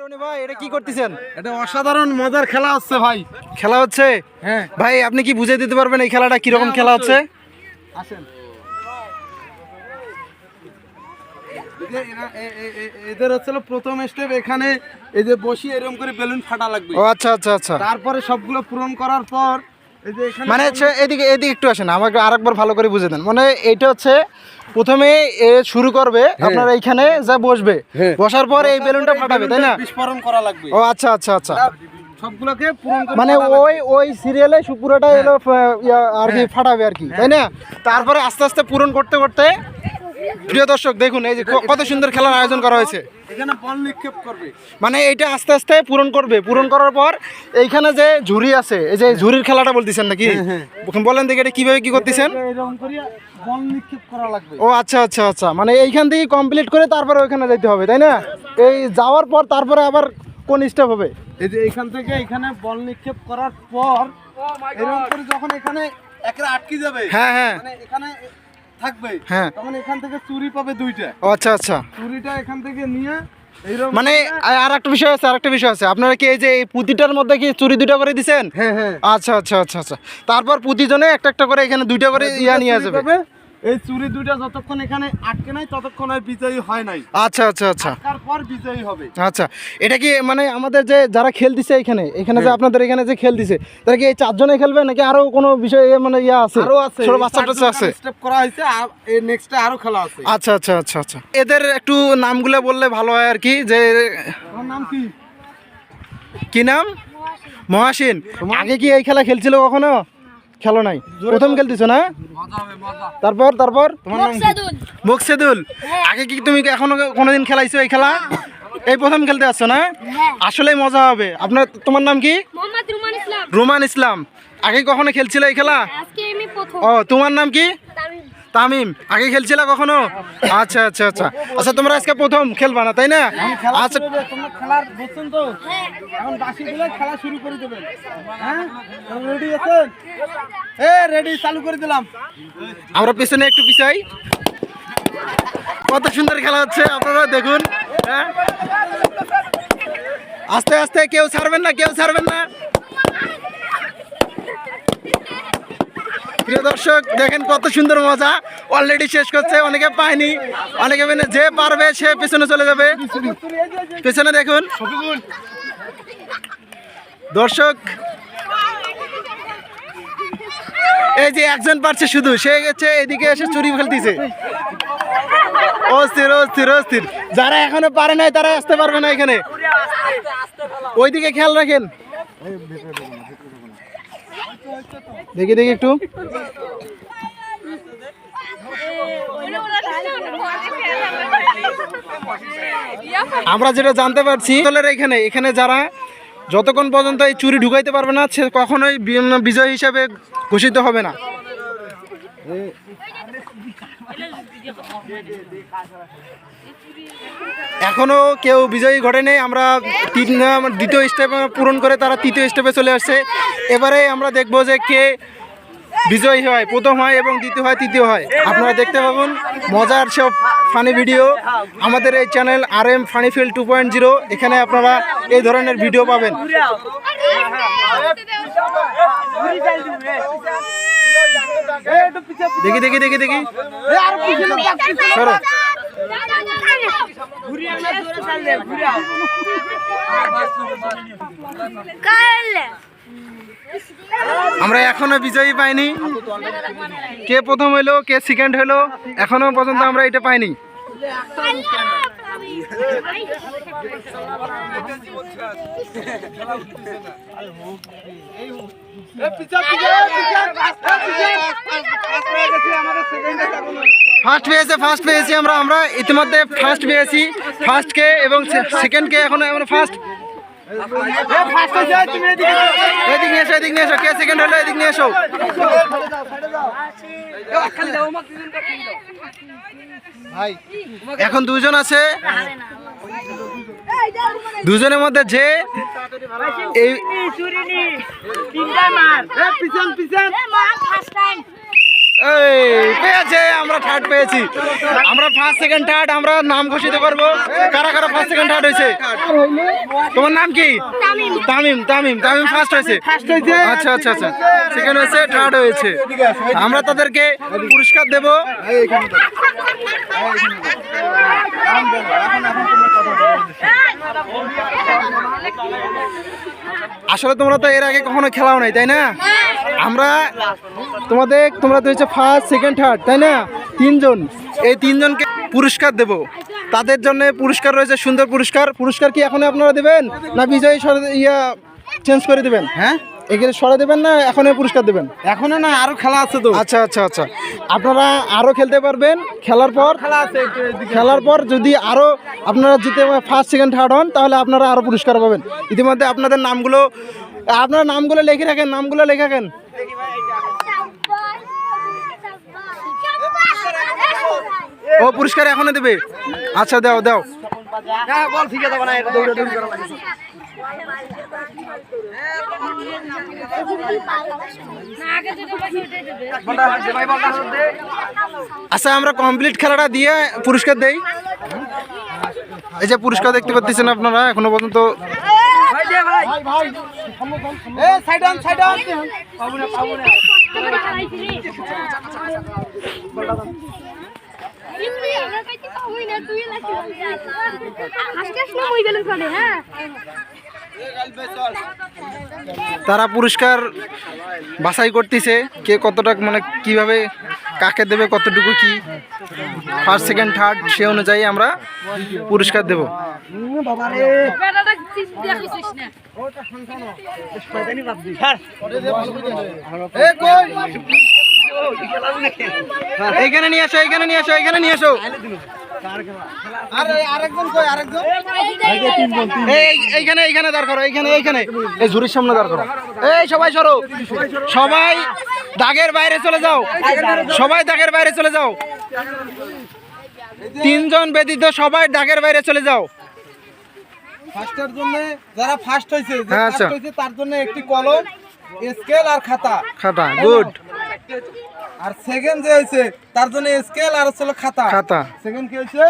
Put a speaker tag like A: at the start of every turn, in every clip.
A: রনি ভাই এটা কি করতেছেন?
B: এটা অসাধারণ মজার খেলা হচ্ছে ভাই।
A: খেলা হচ্ছে?
B: হ্যাঁ।
A: ভাই আপনি কি বুঝে দিতে পারবেন এই খেলাটা? কীরকম
B: হ্যাঁ,
A: খেলা হচ্ছে
B: আসেন। এদের হচ্ছিল প্রথম স্টেপ এখানে এই যে বসি এরকম করে বেলুন ফাটা লাগবে।
A: আচ্ছা আচ্ছা আচ্ছা।
B: তারপরে সবগুলো পূরণ করার পর
A: মানে হচ্ছে এদিকে এদিকে একটু আসেন আমাকে আরেকবার ভালো করে বুঝে দেন। মানে এটা হচ্ছে প্রথমে এ শুরু করবে আপনার এইখানে যা বসবে।
B: হ্যাঁ।
A: বসার পর এই বেলুনটা ফাটাবে তাই না?
B: বিস্ফোরণ করা লাগবে।
A: ও আচ্ছা আচ্ছা আচ্ছা।
B: সবগুলোকে পূরণ করে
A: মানে ওই ওই সিরিয়ালে পুরোটা এলো আর কি ফাটাবে আর কি তাই না? তারপরে আস্তে আস্তে পূরণ করতে করতে প্রিয় দর্শক দেখুন এই যে কত সুন্দর খেলার আয়োজন করা হয়েছে।
B: এখানে বল নিক্ষেপ করবে।
A: মানে এটা আস্তে আস্তে পূরণ করবে। পূরণ করার পর এইখানে যে ঝুড়ি আছে এই যে ঝুড়ির খেলাটা বলতেছেন নাকি? বলেন দেখি এটা কীভাবে কি করতেছেন?
B: এরকম করে বল নিক্ষেপ করা লাগবে।
A: ও আচ্ছা আচ্ছা আচ্ছা। মানে এইখান থেকে কমপ্লিট করে তারপরে ওইখানে যেতে হবে তাই না? এই যাওয়ার পর তারপরে আবার কোন স্টেপ হবে?
B: এই যে এখান থেকে এখানে বল নিক্ষেপ করার পর এরকম করে যখন এখানে একরা আটকে যাবে
A: হ্যাঁ হ্যাঁ।
B: মানে এখানে থাকবে
A: হ্যাঁ।
B: তখন এখান থেকে চুরি পাবে দুইটা।
A: আচ্ছা আচ্ছা।
B: চুরিটা এখান থেকে নিয়ে
A: মানে আর একটা বিষয় আছে আরেকটা বিষয় আছে। আপনারা কি এই যে এই পুঁতিটার মধ্যে কি চুরি দুইটা করে দিছেন?
B: হ্যাঁ হ্যাঁ।
A: আচ্ছা আচ্ছা আচ্ছা আচ্ছা। তারপর প্রতিজনে একটা একটা করে এখানে দুইটা করে ইয়া নিয়ে
B: আসবে। এই চুরি দুইটা যতক্ষণ এখানে আটকে নাই ততক্ষণ আর বিজয়ী হয় নাই।
A: আচ্ছা আচ্ছা আচ্ছা।
B: তারপর বিজয়ী হবে।
A: আচ্ছা এটা কি মানে আমাদের যে যারা খেলতেছে এখানে এখানে যে আপনাদের এখানে যে খেলতেছে তারা কি এই চারজনে খেলবে নাকি আরও কোনো বিষয় মানে ইয়া আছে?
B: আরও আছে।
A: ছোট বাচ্চা টাচ্চা আছে?
B: স্টেপ করা হয়েছে আর এই নেক্সটে আরও খেলা আছে।
A: আচ্ছা আচ্ছা আচ্ছা আচ্ছা। এদের একটু নামগুলো বললে ভালো হয় আর কি যে
B: নাম কি?
A: কি নাম? মহাসিন। আগে কি এই খেলা খেলছিল কখনো? খেলো নাই। প্রথম খেলতেছো না? তারপর তারপর?
B: তোমার নাম?
A: বক্সেদুল আগে কি তুমি এখনও কোনোদিন খেলাইছো এই খেলা? এই প্রথম খেলতে আসছো না? আসলেই মজা হবে। আপনার তোমার নাম কি?
C: রুমান ইসলাম।
A: রোমান ইসলাম। আগে কখনো খেলছিল এই খেলা?
C: আজকে আমি প্রথম।
A: ও তোমার নাম কি?
C: তামিম।
A: আগে খেলছিলা কখনো? আচ্ছা আচ্ছা আচ্ছা। আচ্ছা তোমরা আজকে প্রথম খেলবা না তাই না? আচ্ছা।
B: খেলার তো? এখন বাসি দিলে খেলা শুরু করে দেবেন হ্যাঁ? রেডি আছেন? এ রেডি চালু করে দিলাম।
A: আমরা পিছনে একটু পিছাই। কত সুন্দর খেলা হচ্ছে আপনারা দেখুন। হ্যাঁ? আস্তে আস্তে কেউ ছাড়বেন না কেউ ছাড়বেন না। প্রিয় দর্শক, দেখেন কত সুন্দর মজা। অলরেডি শেষ করছে, অনেকে পায়নি। অনেকে মানে যে পারবে, সে পেছনে চলে যাবে। পেছনে দেখুন। দর্শক, এই যে একজন পারছে শুধু, সে গেছে, এদিকে এসে চুরি ফেলতেছে অস্থির অস্থির অস্থির। যারা এখনও পারে নাই, তারা আসতে পারবে না এখানে। ওইদিকে খেয়াল রাখেন। দেখি দেখি একটু। আমরা যেটা জানতে পারছি এখানে এখানে যারা যতক্ষণ পর্যন্ত এই চুরি ঢুকাইতে পারবে না, সে কখনোই বিজয় হিসাবে ঘোষিত হবে না। এখনও কেউ বিজয়ী ঘটেনি আমরা তিন দ্বিতীয় স্টেপ পূরণ করে তারা তৃতীয় স্টেপে চলে আসছে এবারে আমরা দেখব যে কে বিজয়ী হয় প্রথম হয় এবং দ্বিতীয় হয় তৃতীয় হয় আপনারা দেখতে পাবেন মজার সব ফানি ভিডিও আমাদের এই channel R M funny feel two point zero এখানে আপনারা এই ধরনের ভিডিও পাবেন দেখি দেখি দেখি দেখি। আমরা এখনও বিজয়ী পাইনি। কে প্রথম হইল, কে সেকেন্ড হইল, এখনও পর্যন্ত আমরা এটা পাইনি। ফার্স্ট পেয়েছে ফার্স্ট পেয়েছি আমরা আমরা ইতিমধ্যে ফার্স্ট পেয়েছি। ফার্স্ট কে এবং সেকেন্ড কে এখন আমরা ফার্স্ট এদিক নিয়ে এসো এদিক নিয়ে এসো। কে সেকেন্ড হলো এদিক নিয়ে এসো। ভাই এখন দুজন আছে। দুজনের মধ্যে যে এই
B: পিছন পিছন।
A: এই পেয়েছে আমরা থার্ড পেয়েছি। আমরা ফার্স্ট সেকেন্ড থার্ড আমরা নাম ঘোষিত করব। কারা কারা ফার্স্ট সেকেন্ড থার্ড হয়েছে? তোমার নাম কি? তামিম। তামিম তামিম ফার্স্ট হয়েছে। আচ্ছা আচ্ছা আচ্ছা। সেকেন্ড হয়েছে থার্ড হয়েছে। আমরা তাদেরকে পুরস্কার দেব। আসলে তোমরা তো এর আগে কখনো খেলাও নাই তাই না? আমরা তোমাদের তোমরা তো হচ্ছে ফার্স্ট সেকেন্ড থার্ড তাই না? তিনজন। এই তিনজনকে পুরস্কার দেব। তাদের জন্য পুরস্কার রয়েছে সুন্দর পুরস্কার। পুরস্কার কি এখন আপনারা দেবেন? না বিজয়ী সরে- ইয়া চেঞ্জ করে দেবেন?
B: হ্যাঁ?
A: এখানে সরে দেবেন না এখন পুরস্কার দেবেন?
B: এখনও না আরও খেলা আছে তো।
A: আচ্ছা আচ্ছা আচ্ছা। আপনারা আরও খেলতে পারবেন খেলার পর।
B: খেলা আছে
A: খেলার পর যদি আরও আপনারা জিতে ফার্স্ট সেকেন্ড থার্ড হন তাহলে আপনারা আরও পুরস্কার পাবেন। ইতিমধ্যে আপনাদের নামগুলো আপনার নামগুলো লিখে রাখেন নামগুলো লিখে রাখেন। ও পুরস্কার এখনও দেবে? আচ্ছা দাও দাও।
B: হ্যাঁ বল ঠিক আছে না দৌড়ে দৌড়ে করা লাগে। বলটা হাত দে ভাই বলটা হাত দে
A: আচ্ছা আমরা কমপ্লিট খেলাটা দিয়ে পুরস্কার দেই। এই যে পুরস্কার দেখতে পাচ্ছেন আপনারা এখনও পর্যন্ত।
B: ভাই
A: তারা পুরস্কার বাছাই করতেছে কে কতটা মানে কীভাবে কাকে দেবে কতটুকু কি? ফার্স্ট সেকেন্ড থার্ড সে অনুযায়ী আমরা পুরস্কার দেব।
B: বাবা
A: এইখানে নিয়ে আসো এইখানে নিয়ে আসো এইখানে নিয়ে আসো। এইখানে এইখানে দাঁড় করো এইখানে এইখানে। এই ঝুড়ির সামনে দাঁড় করো। এই সবাই সরো। সবাই দাগের বাইরে চলে যাও। সবাই দাগের বাইরে চলে যাও। তিনজন ব্যতীত সবাই দাগের বাইরে চলে যাও।
B: ফার্স্টের জন্য যারা ফার্স্ট হয়েছে
A: হ্যাঁ, আচ্ছা।
B: হয়েছে তার জন্য একটি কলম স্কেল আর খাতা।
A: খাতা গুড
B: আর সেকেন্ড যে হয়েছে তার জন্য স্কেল আর হচ্ছে খাতা।
A: খাতা।
B: সেকেন্ড কি হয়েছে?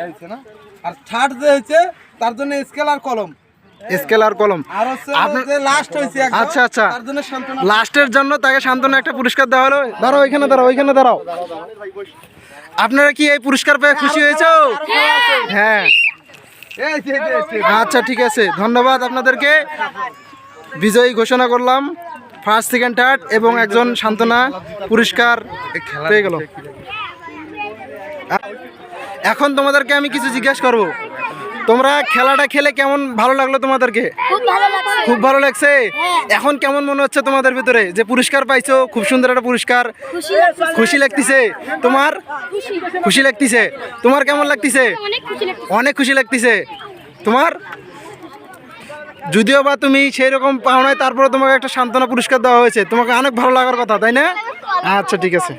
B: এই হয়েছে না? আর থার্ড যে হয়েছে তার জন্য স্কেল আর কলম।
A: স্কেল আর কলম।
B: আর হচ্ছে লাস্ট হয়েছে
A: আচ্ছা, আচ্ছা।
B: তার জন্য সান্ত্বনা।
A: লাস্টের জন্য তাকে একটা পুরস্কার দেওয়া হলো। দাঁড়াও ওইখানে দাঁড়াও ওইখানে দাঁড়াও। আপনারা কি এই পুরস্কার পেয়ে খুশি হয়েছো? হ্যাঁ। আচ্ছা ঠিক আছে। ধন্যবাদ আপনাদেরকে। বিজয়ী ঘোষণা করলাম। ফার্স্ট সেকেন্ড থার্ড এবং একজন সান্ত্বনা পুরস্কার পেয়ে গেল। এখন তোমাদেরকে আমি কিছু জিজ্ঞেস করব। তোমরা খেলাটা খেলে কেমন ভালো লাগল তোমাদেরকে?
C: খুব ভালো লাগছে।
A: লাগছে? এখন কেমন মনে হচ্ছে তোমাদের ভিতরে? যে পুরস্কার পাইছো খুব সুন্দর একটা পুরস্কার।
C: খুশি
A: লাগতেছে? তোমার?
C: খুশি।
A: লাগতেছে? তোমার কেমন লাগতেছে। অনেক খুশি লাগতেছে। তোমার? যদিও বা তুমি সেই রকম পাও নাই তারপরে তোমাকে একটা সান্ত্বনা পুরস্কার দেওয়া হয়েছে। তোমাকে অনেক ভালো লাগার কথা, তাই না? আচ্ছা ঠিক আছে।